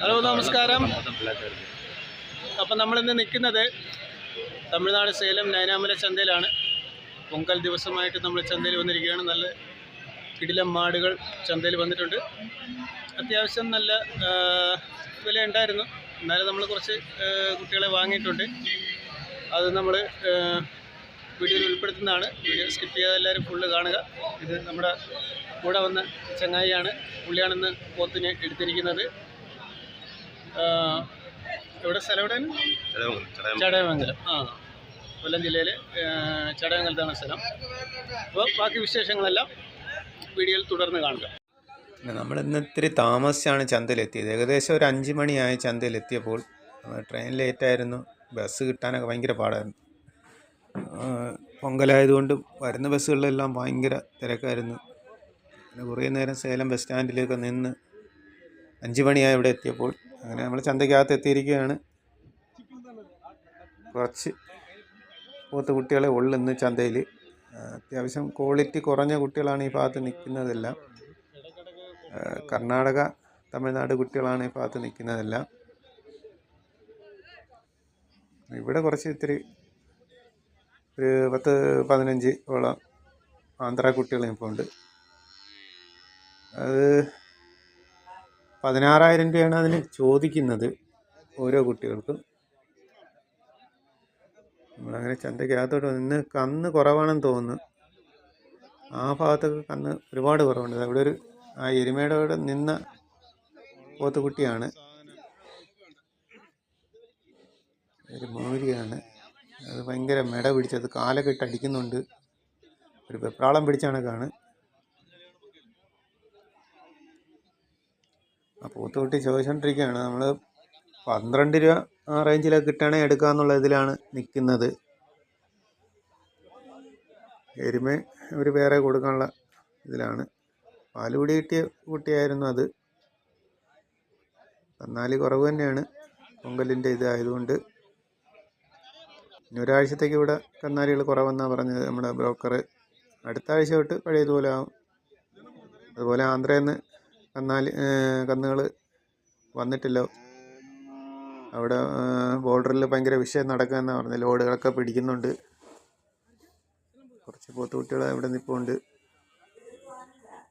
Hello നമസ്കാരം. അപ്പം നമ്മളിന്ന് നിൽക്കുന്നത് തമിഴ്നാട് സേലം നയനാമല ചന്തയിലാണ്. പൊങ്കൽ ദിവസമായിട്ട് നമ്മൾ ചന്തയിൽ വന്നിരിക്കുകയാണ്. നല്ല കിടിലം മാടുകൾ ചന്തയിൽ വന്നിട്ടുണ്ട്. അത്യാവശ്യം നല്ല വില ഉണ്ടായിരുന്നു എന്നാലും നമ്മൾ കുറച്ച് കുട്ടികളെ വാങ്ങിയിട്ടുണ്ട്. അത് നമ്മൾ വീഡിയോയിൽ ഉൾപ്പെടുത്തുന്നതാണ്. വീഡിയോ സ്കിപ്പ് ചെയ്യാതെ എല്ലാവരും ഫുള്ള് കാണുക. ഇത് നമ്മുടെ കൂടെ വന്ന ചങ്ങായിയാണ്. പുള്ളിയാണെന്ന് പോത്തിനെ എടുത്തിരിക്കുന്നത്. ആ, എവിടെ സ്ഥലം എവിടെയാണ് ചടയമംഗലം. ആ കൊല്ലം ജില്ലയിൽ ചടയമംഗലത്താണ് സ്ഥലം. അപ്പോൾ ബാക്കി വിശേഷങ്ങളെല്ലാം വീഡിയോയിൽ തുടർന്ന് കാണുക. നമ്മൾ ഇന്ന് ഇത്തിരി താമസിച്ചാണ് ചന്തയിലെത്തിയത്. ഏകദേശം ഒരു അഞ്ച് മണിയായി ചന്തയിലെത്തിയപ്പോൾ ട്രെയിൻ ലേറ്റായിരുന്നു ബസ് കിട്ടാനൊക്കെ ഭയങ്കര പാടായിരുന്നു. പൊങ്കലായതുകൊണ്ട് വരുന്ന ബസ്സുകളിലെല്ലാം ഭയങ്കര തിരക്കായിരുന്നു. പിന്നെ കുറേ നേരം സേലം ബസ് സ്റ്റാൻഡിലേക്ക് നിന്ന് അഞ്ച് മണിയായി ഇവിടെ എത്തിയപ്പോൾ അങ്ങനെ നമ്മൾ ചന്തയ്ക്കകത്ത് എത്തിയിരിക്കുകയാണ്. കുറച്ച് പോത്ത് കുട്ടികളെ ഉള്ളു ഇന്ന് ചന്തയിൽ അത്യാവശ്യം ക്വാളിറ്റി കുറഞ്ഞ കുട്ടികളാണ് ഈ ഭാഗത്ത് നിൽക്കുന്നതെല്ലാം. കർണാടക തമിഴ്നാട് കുട്ടികളാണ് ഈ ഭാഗത്ത് നിൽക്കുന്നതെല്ലാം. ഇവിടെ കുറച്ച് ഇത്തിരി ഒരു പത്ത് പതിനഞ്ച് ഓളം ആന്ധ്ര കുട്ടികളും ഇപ്പോൾ ഉണ്ട്. അത് പതിനാറായിരം രൂപയാണ് അതിന് ചോദിക്കുന്നത് ഓരോ കുട്ടികൾക്കും. നമ്മളങ്ങനെ ചന്തയ്ക്കകത്തോട്ട് നിന്ന് കന്ന് കുറവാണെന്ന് തോന്നുന്നു. ആ ഭാഗത്തൊക്കെ കന്ന് ഒരുപാട് കുറവുണ്ട്. അവിടെ ഒരു ആ എരുമയുടെ അവിടെ നിന്ന പോത്തുകുട്ടിയാണ് ഒരു മൗരിയാണ് അത് ഭയങ്കര മെട പിടിച്ചത് കാലൊക്കെ ഇട്ട് അടിക്കുന്നുണ്ട്. ഒരു വെപ്രാളം പിടിച്ചാണ് കണക്കാണ് പോത്തുകുട്ടി ചോദിച്ചുകൊണ്ടിരിക്കുകയാണ് നമ്മൾ പന്ത്രണ്ട് രൂപ ആ റേഞ്ചിലൊക്കെ കിട്ടുകയാണെങ്കിൽ എടുക്കാന്നുള്ള ഇതിലാണ് നിൽക്കുന്നത് എരുമ ഒരു വേറെ കൊടുക്കാനുള്ള ഇതിലാണ്. പാലുകൂടി കിട്ടിയ കുട്ടിയായിരുന്നു അത്. എന്നാൽ കുറവ് തന്നെയാണ്. പൊങ്കലിന്റെ ഇതായതുകൊണ്ട് ഇനി ഒരാഴ്ചത്തേക്ക് ഇവിടെ കന്നാലികൾ കുറവെന്നാണ് പറഞ്ഞത് നമ്മുടെ ബ്രോക്കർ അടുത്ത ആഴ്ച തൊട്ട് പഴയതുപോലെ ആവും. അതുപോലെ ആന്ധ്രയിൽ നിന്ന് കന്നാലി കന്നുകൾ വന്നിട്ടില്ല. അവിടെ ബോർഡറിൽ ഭയങ്കര വിഷയം നടക്കുകയെന്നാണ് പറഞ്ഞത്. ലോഡുകളൊക്കെ പിടിക്കുന്നുണ്ട്. കുറച്ച് പോത്തുകുട്ടികൾ ഇവിടെ നിൽപ്പുണ്ട്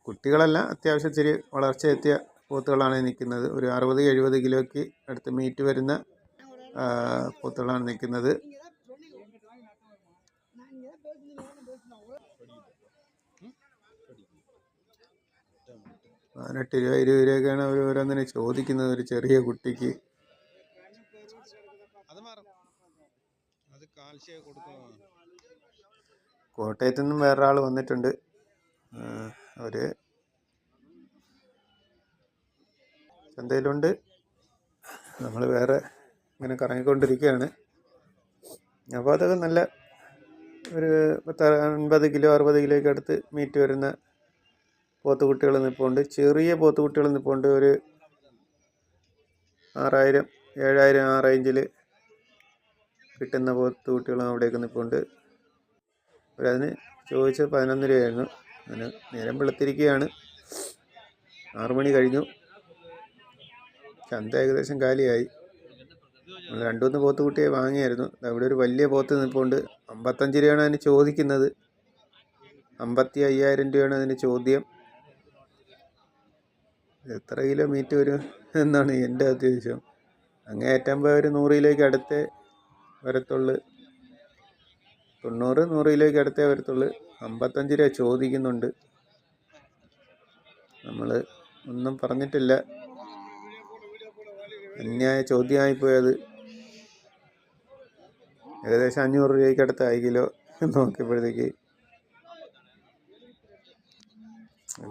കുട്ടികളല്ല അത്യാവശ്യം ഇച്ചിരി വളർച്ച എത്തിയ പോത്തുകളാണ് നിൽക്കുന്നത്. ഒരു അറുപത് എഴുപത് കിലോയ്ക്ക് അടുത്ത് മീറ്റ് വരുന്ന പോത്തുകളാണ് നിൽക്കുന്നത്. പതിനെട്ട് രൂപ ഇരുപത് രൂപയൊക്കെയാണ് അവർ ഓരോന്നിനെ ചോദിക്കുന്നത് ഒരു ചെറിയ കുട്ടിക്ക്. കോട്ടയത്തു നിന്നും വേറൊരാൾ വന്നിട്ടുണ്ട്. അവർ ചന്തയിലുണ്ട്. നമ്മൾ വേറെ ഇങ്ങനെ കറങ്ങിക്കൊണ്ടിരിക്കുകയാണ്. അപ്പോൾ അതൊക്കെ നല്ല ഒരു പത്ത് അൻപത് കിലോ അറുപത് കിലോയ്ക്ക് അടുത്ത് മീറ്റ് വരുന്ന പോത്തുകുട്ടികൾ നിൽപ്പുണ്ട് ചെറിയ പോത്തുകുട്ടികൾ നിൽപ്പുണ്ട് ഒരു ആറായിരം ഏഴായിരം ആ റേഞ്ചിൽ കിട്ടുന്ന പോത്തുകുട്ടികളും അവിടെയൊക്കെ നിൽപ്പുണ്ട് അവരതിന് ചോദിച്ചത് പതിനൊന്ന് രൂപയായിരുന്നു. അതിന് നേരം വെളുത്തിരിക്കുകയാണ്. ആറുമണി കഴിഞ്ഞു. ചന്ത ഏകദേശം കാലിയായി. നമ്മൾ രണ്ടുമൂന്ന് പോത്തുകുട്ടിയെ പോത്ത് കുട്ടിയെ വാങ്ങിയായിരുന്നു അവിടെ ഒരു വലിയ പോത്ത് നിൽപ്പുണ്ട് അമ്പത്തഞ്ച് രൂപയാണ് അതിന് ചോദിക്കുന്നത്. അമ്പത്തി അയ്യായിരം രൂപയാണ് അതിന് ചോദ്യം. എത്ര കിലോ മീറ്റ് വരും എന്നാണ് എന്റെ അത്യാവശ്യം. അങ്ങേ ഏറ്റുമ്പോൾ ഒരു നൂറ് കിലോയ്ക്ക് അടുത്തേ വരത്തുള്ളു. തൊണ്ണൂറ് നൂറ് കിലോയ്ക്ക് അടുത്തേ വരത്തുള്ളു. അമ്പത്തഞ്ച് രൂപ ചോദിക്കുന്നുണ്ട്. നമ്മൾ ഒന്നും പറഞ്ഞിട്ടില്ല. അന്യായ ചോദ്യമായിപ്പോയത്. ഏകദേശം അഞ്ഞൂറ് രൂപയ്ക്ക് അടുത്തായി കിലോ. നോക്കിയപ്പോഴത്തേക്ക്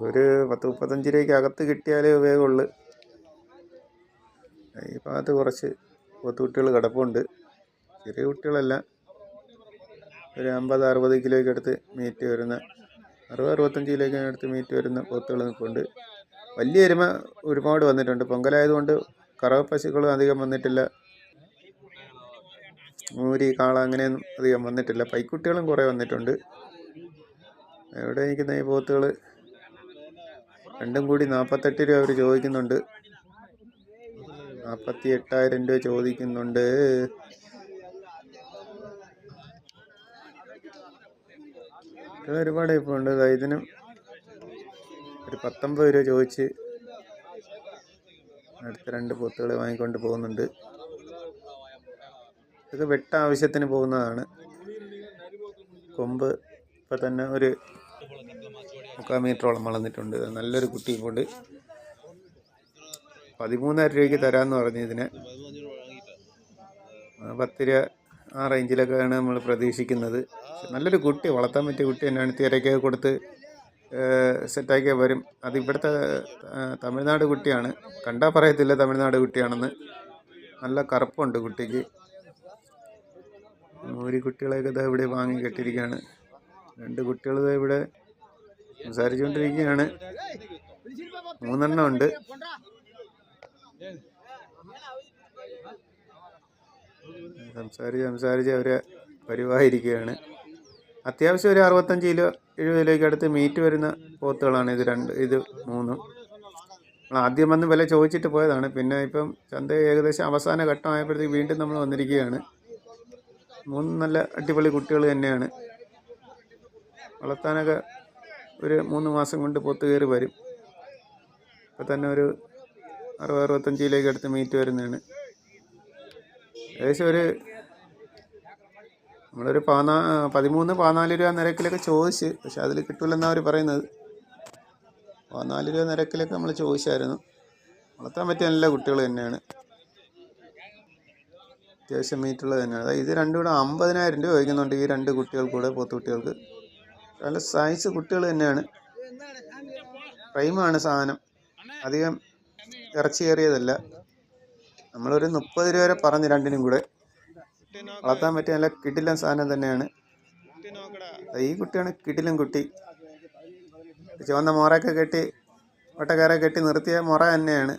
ഒരു പത്ത് മുപ്പത്തഞ്ച് രൂപയ്ക്ക് അകത്ത് കിട്ടിയാലേ ഉപയോഗമുള്ളൂ. ഈ ഭാഗത്ത് കുറച്ച് പോത്തുകുട്ടികൾ കിടപ്പുണ്ട്. ചെറിയ കുട്ടികളല്ല. ഒരു അമ്പത് അറുപത് കിലോയ്ക്ക് അടുത്ത് മീറ്റ് വരുന്ന അറുപത് അറുപത്തഞ്ച് കിലോയ്ക്ക് അടുത്ത് മീറ്റ് വരുന്ന പോത്തുകൾ നിൽപ്പുണ്ട്. വലിയ എരുമ ഒരുപാട് വന്നിട്ടുണ്ട്. പൊങ്കലായതുകൊണ്ട് കറവ പശുക്കളും അധികം വന്നിട്ടില്ല. മൂരി കാള അങ്ങനെയൊന്നും അധികം വന്നിട്ടില്ല. പൈക്കുട്ടികളും കുറേ വന്നിട്ടുണ്ട്. എവിടെ നിൽക്കുന്ന ഈ പോത്തുകൾ രണ്ടും കൂടി നാൽപ്പത്തെട്ട് രൂപ അവർ ചോദിക്കുന്നുണ്ട്. നാൽപ്പത്തി എട്ടായിരം രൂപ ചോദിക്കുന്നുണ്ട്. ഒരുപാട് ഇപ്പോൾ ഉണ്ട് ഇതിനും ഒരു പത്തൊമ്പത് രൂപ ചോദിച്ച് അടുത്ത രണ്ട് പൊത്തുകൾ വാങ്ങിക്കൊണ്ട് പോകുന്നുണ്ട്. ഇതൊക്കെ വെട്ട ആവശ്യത്തിന് പോകുന്നതാണ്. കൊമ്പ് ഇപ്പം തന്നെ ഒരു മുക്കാൽ മീറ്ററോളം വളർന്നിട്ടുണ്ട്. നല്ലൊരു കുട്ടി കൊണ്ട് പതിമൂന്നായിരം രൂപയ്ക്ക് തരാമെന്ന് പറഞ്ഞു ഇതിനെ പത്ത് ആ റേഞ്ചിലൊക്കെയാണ് നമ്മൾ പ്രതീക്ഷിക്കുന്നത്. നല്ലൊരു കുട്ടി വളർത്താൻ പറ്റിയ കുട്ടി തന്നെയാണ് തിരക്കൊക്കെ കൊടുത്ത് സെറ്റാക്കിയാൽ വരും. അത് ഇവിടുത്തെ തമിഴ്നാട് കുട്ടിയാണ്. കണ്ടാൽ പറയത്തില്ല തമിഴ്നാട് കുട്ടിയാണെന്ന്. നല്ല കറുപ്പുണ്ട് കുട്ടിക്ക്. ഒരു കുട്ടികളെയൊക്കെ ഇതാ ഇവിടെ വാങ്ങി കെട്ടിയിരിക്കുകയാണ് രണ്ട് കുട്ടികൾ ഇവിടെ സംസാരിച്ചുകൊണ്ടിരിക്കുകയാണ്. മൂന്നെണ്ണം ഉണ്ട് സംസാരിച്ച് സംസാരിച്ച് അവരെ പരിവായിരിക്കുകയാണ്. അത്യാവശ്യം ഒരു അറുപത്തഞ്ച് കിലോ എഴുപത് കിലോയ്ക്ക് അടുത്ത് മീറ്റ് വരുന്ന പോത്തുകളാണ് ഇത് രണ്ട് ഇത് മൂന്നും. ആദ്യം വന്ന് വില ചോദിച്ചിട്ട് പോയതാണ്. പിന്നെ ഇപ്പം ചന്ത ഏകദേശം അവസാന ഘട്ടമായപ്പോഴത്തേക്ക് വീണ്ടും നമ്മൾ വന്നിരിക്കുകയാണ്. മൂന്ന് നല്ല അടിപൊളി കുട്ടികൾ തന്നെയാണ്. വളർത്താനൊക്കെ ഒരു മൂന്ന് മാസം കൊണ്ട് പൊത്ത് കയറി വരും. ഇപ്പം തന്നെ ഒരു അറുപത് അറുപത്തഞ്ച് കിലോയ്ക്ക് അടുത്ത് മീറ്റ് വരുന്നതാണ്. ഏകദേശം ഒരു നമ്മളൊരു പതിനാ പതിമൂന്ന് പതിനാല് രൂപ നിരക്കിലൊക്കെ ചോദിച്ച് പക്ഷെ അതിൽ കിട്ടില്ലെന്നാണ് അവർ പറയുന്നത്. പതിനാല് രൂപ നിരക്കിലൊക്കെ നമ്മൾ ചോദിച്ചായിരുന്നു. വളർത്താൻ പറ്റിയ നല്ല കുട്ടികൾ തന്നെയാണ്. അത്യാവശ്യം മീറ്റുള്ളത് തന്നെയാണ്. അതായത് ഇത് രണ്ടും കൂടെ അമ്പതിനായിരം രൂപ ചോദിക്കുന്നുണ്ട് ഈ രണ്ട് കുട്ടികൾക്കൂടെ പോത്തുകുട്ടികൾക്ക് നല്ല സൈസ് കുട്ടികൾ തന്നെയാണ്. പ്രൈമാണ് സാധനം. അധികം ഇറച്ചി കയറിയതല്ല. നമ്മളൊരു മുപ്പത് രൂപ വരെ പറഞ്ഞു രണ്ടിനും കൂടെ. വളർത്താൻ പറ്റിയ നല്ല കിടിലൻ സാധനം തന്നെയാണ്. ഈ കുട്ടിയാണ് കിടിലൻ കുട്ടി. ചുവന്ന മുറയൊക്കെ കെട്ടി ഒട്ടക്കാരെ കെട്ടി നിർത്തിയ മുറ തന്നെയാണ്.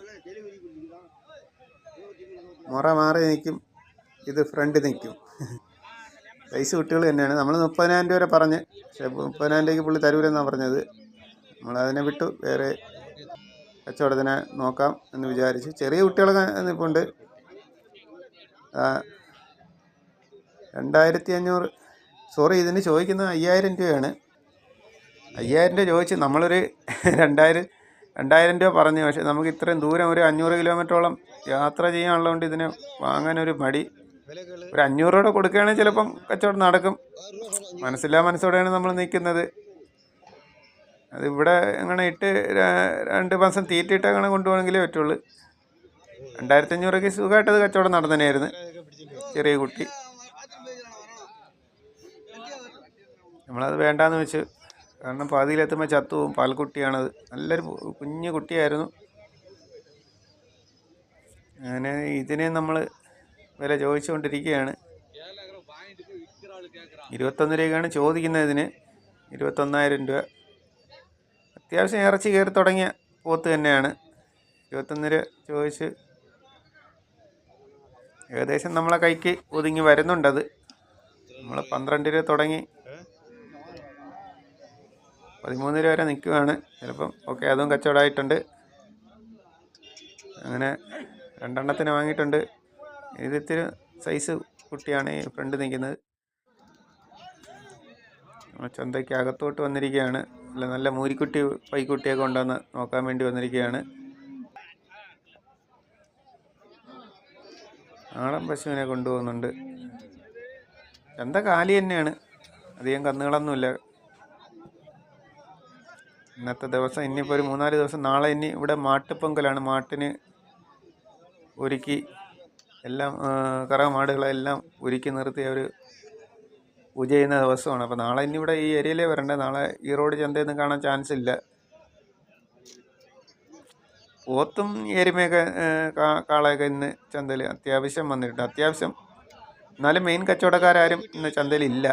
മുറ മാറി നിൽക്കും. ഇത് ഫ്രണ്ട് നിൽക്കും. സൈസ് കുട്ടികൾ തന്നെയാണ്. നമ്മൾ മുപ്പതിനായിരം രൂപ വരെ പറഞ്ഞ്. പക്ഷേ മുപ്പതിനായിരം രൂപയ്ക്ക് പുള്ളി തരൂരെന്നാണ് പറഞ്ഞത്. നമ്മളതിനെ വിട്ടു. വേറെ കച്ചവടത്തിനെ നോക്കാം എന്ന് വിചാരിച്ചു. ചെറിയ കുട്ടികളൊക്കെ നിൽപ്പുണ്ട് രണ്ടായിരത്തി അഞ്ഞൂറ് സോറി ഇതിന് ചോദിക്കുന്നത് അയ്യായിരം രൂപയാണ്. അയ്യായിരം രൂപ ചോദിച്ച് നമ്മളൊരു രണ്ടായിരം രണ്ടായിരം രൂപ പറഞ്ഞു. പക്ഷേ നമുക്ക് ഇത്രയും ദൂരം ഒരു അഞ്ഞൂറ് കിലോമീറ്ററോളം യാത്ര ചെയ്യാനുള്ളതുകൊണ്ട് ഇതിന് വാങ്ങാനൊരു മടി. ഒരു അഞ്ഞൂറ് രൂപ കൊടുക്കുകയാണെങ്കിൽ ചിലപ്പം കച്ചവടം നടക്കും. മനസ്സില്ലാ മനസ്സോടെയാണ് നമ്മൾ നിൽക്കുന്നത്. അതിവിടെ അങ്ങനെ ഇട്ട് രണ്ട് മാസം തീറ്റിട്ട് അങ്ങനെ കൊണ്ടുപോകണമെങ്കിലേ പറ്റുള്ളൂ. രണ്ടായിരത്തി അഞ്ഞൂറൊക്കെ സുഖമായിട്ടത് കച്ചവടം നടന്നതന്നെയായിരുന്നു. ചെറിയ കുട്ടി. നമ്മളത് വേണ്ടാന്ന് വെച്ച് കാരണം പാതിയിലെത്തുമ്പോൾ ചത്തുവും പാൽക്കുട്ടിയാണത്. നല്ലൊരു കുഞ്ഞു കുട്ടിയായിരുന്നു. അങ്ങനെ ഇതിനെ നമ്മൾ വില ചോദിച്ചുകൊണ്ടിരിക്കുകയാണ്. ഇരുപത്തൊന്ന് രൂപയാണ് ചോദിക്കുന്നത് ഇതിന് ഇരുപത്തൊന്നായിരം രൂപ. അത്യാവശ്യം ഇറച്ചി കയറി തുടങ്ങിയ പോത്ത് തന്നെയാണ്. ഇരുപത്തൊന്ന് രൂപ ചോദിച്ച് ഏകദേശം നമ്മളെ കൈക്ക് ഒതുങ്ങി വരുന്നുണ്ടത്. നമ്മൾ പന്ത്രണ്ട് രൂപ തുടങ്ങി പതിമൂന്ന് രൂപ വരെ നിൽക്കുകയാണ് ചിലപ്പം ഓക്കെ അതും കച്ചവടമായിട്ടുണ്ട്. അങ്ങനെ രണ്ടെണ്ണത്തിന് വാങ്ങിയിട്ടുണ്ട്. ഇത് സൈസ് കുട്ടിയാണ് ഫ്രണ്ട് നിൽക്കുന്നത് ചന്തയ്ക്ക് അകത്തോട്ട് വന്നിരിക്കുകയാണ്. അല്ല നല്ല മൂരിക്കുട്ടി പൈക്കുട്ടിയൊക്കെ ഉണ്ടെന്ന് നോക്കാൻ വേണ്ടി വന്നിരിക്കുകയാണ്. നാടൻ പശുവിനെ കൊണ്ടുപോകുന്നുണ്ട്. ചന്ത കാലി തന്നെയാണ്. അധികം കന്നുകളൊന്നുമില്ല. ഇന്നത്തെ ദിവസം ഇനിയിപ്പോൾ ഒരു മൂന്നാൽ ദിവസം നാളെ ഇനി ഇവിടെ മാട്ടുപൊങ്കലാണ്. മാട്ടിന് ഒരുക്കി എല്ലാം കറവമാടുകളെല്ലാം കറവ മാടുകളെല്ലാം ഒരുക്കി നിർത്തി അവർ പൂജ ചെയ്യുന്ന ദിവസമാണ്. അപ്പോൾ നാളെ ഇനി ഇവിടെ ഈ ഏരിയയിലേ വരണ്ടേ? നാളെ ഈ റോഡ് ചന്തയൊന്നും കാണാൻ ചാൻസ് ഇല്ല. പോത്തും എരുമയൊക്കെ കാളയൊക്കെ ഇന്ന് ചന്തയിൽ അത്യാവശ്യം വന്നിട്ടുണ്ട്. അത്യാവശ്യം എന്നാലും മെയിൻ കച്ചവടക്കാരും ഇന്ന് ചന്തയിൽ ഇല്ല.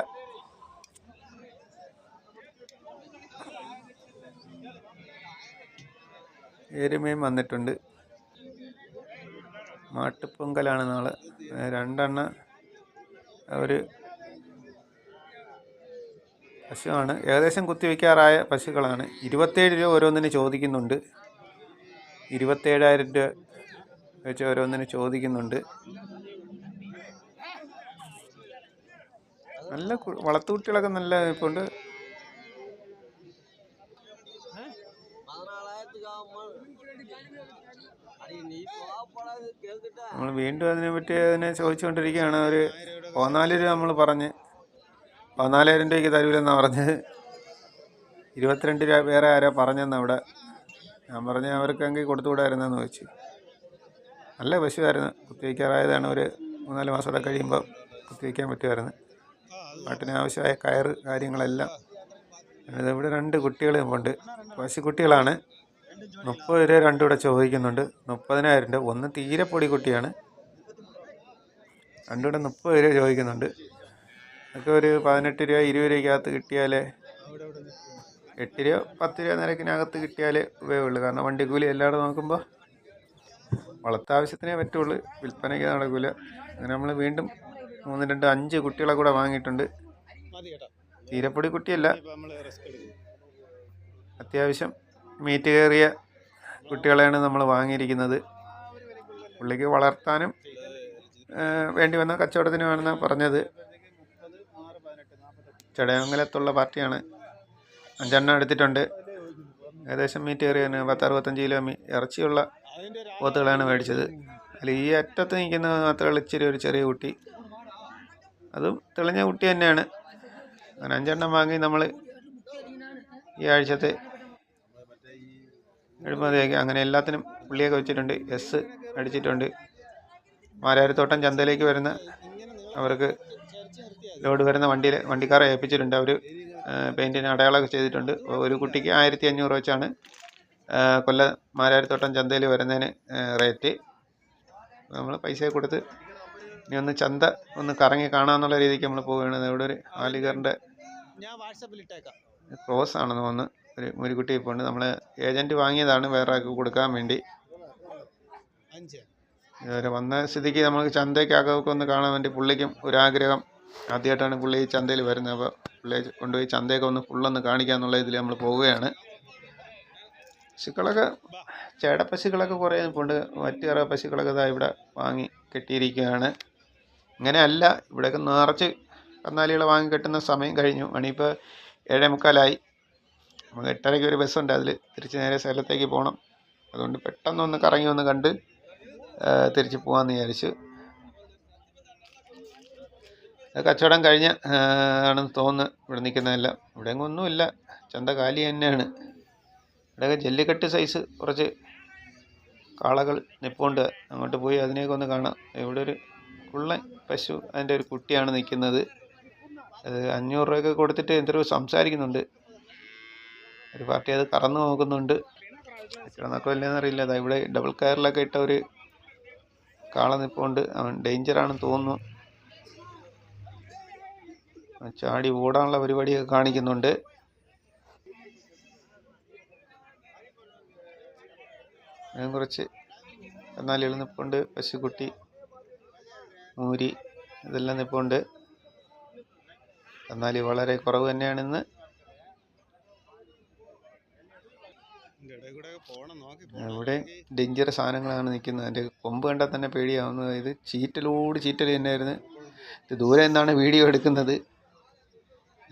എരുമയും വന്നിട്ടുണ്ട്. മാട്ടുപ്പൊങ്കലാണ് നാളെ. രണ്ടെണ്ണ ഒരു പശുവാണ്. ഏകദേശം കുത്തിവെക്കാറായ പശുക്കളാണ്. ഇരുപത്തേഴ് രൂപ ഓരോന്നിന് ചോദിക്കുന്നുണ്ട്. ഇരുപത്തേഴായിരം രൂപ വെച്ച് ഓരോന്നിന് ചോദിക്കുന്നുണ്ട്. നല്ല വളർത്തുകുട്ടികളൊക്കെ നല്ല ഇപ്പുണ്ട് നമ്മൾ വീണ്ടും അതിനെ പറ്റി അതിനെ ചോദിച്ചുകൊണ്ടിരിക്കുകയാണ്. ഒരു പതിനാല് രൂപ നമ്മൾ പറഞ്ഞ്. പതിനാലായിരം രൂപയ്ക്ക് തരൂലെന്നാണ് പറഞ്ഞത്. ഇരുപത്തിരണ്ട് രൂപ വേറെ ആരോ പറഞ്ഞെന്ന് അവിടെ ഞാൻ പറഞ്ഞ അവർക്കെങ്കിൽ കൊടുത്തുകൂടായിരുന്നെന്ന് ചോദിച്ചു. നല്ല പശുവായിരുന്നു. കുത്തിവയ്ക്കാറായതാണ് ഒരു മൂന്നാൽ മാസം കൂടെ കഴിയുമ്പോൾ കുത്തിവയ്ക്കാൻ പറ്റുമായിരുന്നു. പാട്ടിനാവശ്യമായ കയറ് കാര്യങ്ങളെല്ലാം. ഇവിടെ രണ്ട് കുട്ടികളും ഉണ്ട്. പശുക്കുട്ടികളാണ്. മുപ്പത് രൂപ രണ്ടും കൂടെ ചോദിക്കുന്നുണ്ട്. മുപ്പതിനായിരം രൂപ ഒന്ന് തീരെ പൊടി കുട്ടിയാണ്. രണ്ടും കൂടെ മുപ്പത് രൂപ ചോദിക്കുന്നുണ്ട്. ഒക്കെ ഒരു പതിനെട്ട് രൂപ ഇരുപത് രൂപയ്ക്കകത്ത് കിട്ടിയാലേ എട്ട് രൂപ പത്ത് രൂപ നിരക്കിനകത്ത് കിട്ടിയാലേ ഉപയോഗമുള്ളൂ കാരണം വണ്ടിക്കൂലി എല്ലാവരും നോക്കുമ്പോൾ വളർത്താവശ്യത്തിനേ പറ്റുള്ളൂ. വിൽപ്പനയ്ക്ക് നടക്കില്ല അങ്ങനെ നമ്മൾ വീണ്ടും മൂന്ന് രണ്ട് അഞ്ച് കുട്ടികളെ കൂടെ വാങ്ങിയിട്ടുണ്ട്. തീരെപ്പൊടി കേട്ടോ. തീരപ്പൊടി കുട്ടിയല്ല. അത്യാവശ്യം മീറ്റ് കയറിയ കുട്ടികളെയാണ് നമ്മൾ വാങ്ങിയിരിക്കുന്നത്. പുള്ളിക്ക് വളർത്താനും വേണ്ടി വന്ന കച്ചവടത്തിനുമാണെന്ന് പറഞ്ഞത്. ചടയമംഗലത്തുള്ള പാർട്ടിയാണ്. അഞ്ചെണ്ണം എടുത്തിട്ടുണ്ട്. ഏകദേശം മീറ്റ് കയറിയ പത്ത് അറുപത്തഞ്ച് കിലോ ഇറച്ചിയുള്ള പോത്തുകളാണ് മേടിച്ചത്. അതിൽ ഈ അറ്റത്ത് നിൽക്കുന്ന മാത്രമുള്ള ഇച്ചിരി ഒരു ചെറിയ കുട്ടി. അതും തെളിഞ്ഞ കുട്ടി തന്നെയാണ്. അങ്ങനെ അഞ്ചെണ്ണം വാങ്ങി നമ്മൾ ഈ ആഴ്ചത്തെ എഴുപതേക്ക് അങ്ങനെ എല്ലാത്തിനും പുള്ളിയൊക്കെ വെച്ചിട്ടുണ്ട് എസ് അടിച്ചിട്ടുണ്ട്. മാരാരിത്തോട്ടം ചന്തയിലേക്ക് വരുന്ന അവർക്ക് ലോഡ് വരുന്ന വണ്ടിയിൽ വണ്ടിക്കാരെ ഏൽപ്പിച്ചിട്ടുണ്ട്. അവർ പെയിന്റിന് അടയാളമൊക്കെ ചെയ്തിട്ടുണ്ട്. ഒരു കുട്ടിക്ക് ആയിരത്തി അഞ്ഞൂറ് വെച്ചാണ് കൊല്ല മാരാരിത്തോട്ടം ചന്തയിൽ വരുന്നതിന് റേറ്റ്. നമ്മൾ പൈസ കൊടുത്ത് ഇനി ഒന്ന് ചന്ത ഒന്ന് കറങ്ങി കാണാമെന്നുള്ള രീതിക്ക് നമ്മൾ പോവുകയാണ്. ഇവിടെ ഒരു ആലിഗറിന്റെ ക്രോസ് ആണെന്ന് തോന്നുന്നു. ഒരു മുരിക്കുട്ടി ഇപ്പോൾ ഉണ്ട് നമ്മൾ ഏജന്റ് വാങ്ങിയതാണ് വേറെ ആൾക്ക് കൊടുക്കാൻ വേണ്ടി. ഇതുവരെ വന്ന സ്ഥിതിക്ക് നമുക്ക് ചന്തയ്ക്ക് അകമൊക്കെ ഒന്ന് കാണാൻ വേണ്ടി പുള്ളിക്കും ഒരാഗ്രഹം. ആദ്യമായിട്ടാണ് പുള്ളി ഈ ചന്തയിൽ വരുന്നത്. അപ്പോൾ പുള്ളിയെ കൊണ്ടുപോയി ചന്തയൊക്കെ ഒന്ന് ഫുള്ളൊന്ന് കാണിക്കുക എന്നുള്ള ഇതിൽ നമ്മൾ പോവുകയാണ്. പശുക്കളൊക്കെ ചേട പശുക്കളൊക്കെ കുറേ നിൽപ്പുണ്ട് മറ്റു കുറേ പശുക്കളൊക്കെ ഇതാ ഇവിടെ വാങ്ങി കെട്ടിയിരിക്കുകയാണ്. ഇങ്ങനെയല്ല ഇവിടെയൊക്കെ നിറച്ച് കന്നാലികളെ വാങ്ങി കെട്ടുന്ന സമയം കഴിഞ്ഞു. മണിയിപ്പോൾ ഏഴേ മുക്കാലായി നമുക്ക് എട്ടരയ്ക്ക് ഒരു ബസ്സുണ്ട്. അതിൽ തിരിച്ച് നേരെ സേലത്തേക്ക് പോകണം അതുകൊണ്ട് പെട്ടെന്നൊന്ന് കറങ്ങി ഒന്ന് കണ്ട് തിരിച്ച് പോകാമെന്ന് വിചാരിച്ചു. കച്ചവടം കഴിഞ്ഞ ആണെന്ന് തോന്നുന്നു ഇവിടെ നിൽക്കുന്നതെല്ലാം. ഇവിടെ ഒന്നുമില്ല. ചന്ത കാലി തന്നെയാണ്. ഇവിടെയൊക്കെ ജല്ലിക്കെട്ട് സൈസ് കുറച്ച് കാളകൾ നിപ്പോണ്ട്. അങ്ങോട്ട് പോയി അതിനെയൊക്കെ ഒന്ന് കാണാം. ഇവിടെ ഒരു കുള്ളൻ പശു അതിന്റെ ഒരു കുട്ടിയാണ് നിൽക്കുന്നത്. അത് അഞ്ഞൂറ് രൂപയൊക്കെ കൊടുത്തിട്ട് എന്തൊരു സംസാരിക്കുന്നുണ്ട്. ഒരു പാർട്ടി അത് കറന്നു നോക്കുന്നുണ്ട് കിടന്നൊക്കെ ഇല്ലെന്ന് അറിയില്ല. അതാ ഇവിടെ ഡബിൾ കയറിലൊക്കെ ഇട്ട ഒരു കാള നിൽപ്പുണ്ട് അവൻ ഡേഞ്ചറാണെന്ന് തോന്നുന്നു. ചാടി ഓടാനുള്ള പരിപാടിയൊക്കെ കാണിക്കുന്നുണ്ട്. അതിന് കുറച്ച് കന്നാലികൾ നിൽപ്പുണ്ട് പശുക്കുട്ടി മൂരി ഇതെല്ലാം നിൽപ്പുണ്ട് കന്നാലി വളരെ കുറവ് തന്നെയാണിന്ന് ഇതിന്റെ ഇടയിൽ കൂടെ പോകണം നോക്കി ഇവിടെ ഡേഞ്ചർ സാധനങ്ങളാണ് നിൽക്കുന്നത്. അതിന്റെ കൊമ്പ് കണ്ടാൽ തന്നെ പേടിയാവുന്നത്. ഇത് ചീറ്റലോട് ചീറ്റൽ തന്നെയായിരുന്നു. ഇത് ദൂരെ നിന്നാണ് വീഡിയോ എടുക്കുന്നത്.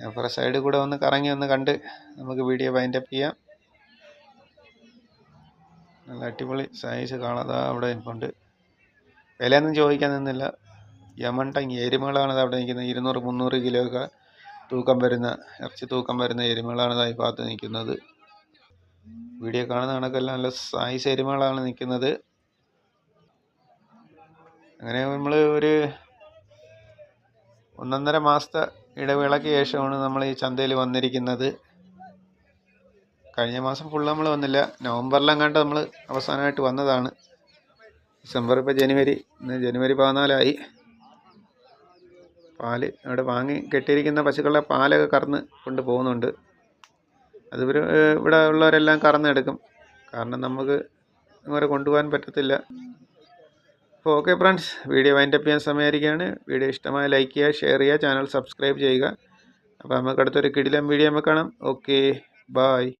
അപ്പുറം സൈഡിൽ കൂടെ ഒന്ന് കറങ്ങി ഒന്ന് കണ്ട് നമുക്ക് വീഡിയോ വൈൻഡപ്പ് ചെയ്യാം. നല്ല അടിപൊളി സൈസ് കാണാതെ അവിടെ നിൽപ്പുണ്ട്. വിലയൊന്നും ചോദിക്കാൻ നിന്നില്ല. യമൺ ടങ് എരുമകളാണ് അവിടെ നിൽക്കുന്നത്. ഇരുന്നൂറ് മുന്നൂറ് കിലോ ഒക്കെ തൂക്കം വരുന്ന ഇറച്ചി തൂക്കം വരുന്ന എരുമകളാണ് ഇതായി ഭാഗത്ത് നിൽക്കുന്നത്. വീഡിയോ കാണുന്ന കണക്കെല്ലാം നല്ല സായി എരുമകളാണ് നിൽക്കുന്നത്. അങ്ങനെ നമ്മൾ ഒരു ഒന്നൊന്നര മാസത്തെ ഇടവേളയ്ക്ക് ശേഷമാണ് നമ്മൾ ഈ ചന്തയിൽ വന്നിരിക്കുന്നത്. കഴിഞ്ഞ മാസം ഫുൾ നമ്മൾ വന്നില്ല. നവംബറിലെങ്ങാണ്ട് നമ്മൾ അവസാനമായിട്ട് വന്നതാണ്. ഡിസംബർ ഇപ്പോൾ ജനുവരി ഇന്ന് ജനുവരി പതിനാലായി. പാൽ അവിടെ വാങ്ങി കെട്ടിയിരിക്കുന്ന പശുക്കളുടെ പാലൊക്കെ കറന്ന് കൊണ്ട് പോകുന്നുണ്ട്. അത് ഇവർ ഇവിടെ ഉള്ളവരെല്ലാം കറന്നെടുക്കും. കാരണം നമുക്ക് ഇവരെ കൊണ്ടുപോകാൻ പറ്റത്തില്ല. അപ്പോൾ ഓക്കെ ഫ്രണ്ട്സ് വീഡിയോ വൈൻഡപ്പ് ചെയ്യാൻ സമയമായിരിക്കുകയാണ്. വീഡിയോ ഇഷ്ടമായ ലൈക്ക് ചെയ്യുക ഷെയർ ചെയ്യുക ചാനൽ സബ്സ്ക്രൈബ് ചെയ്യുക. അപ്പോൾ നമുക്ക് അടുത്തൊരു കിടിലം വീഡിയോ നമുക്ക് കാണാം. Okay bye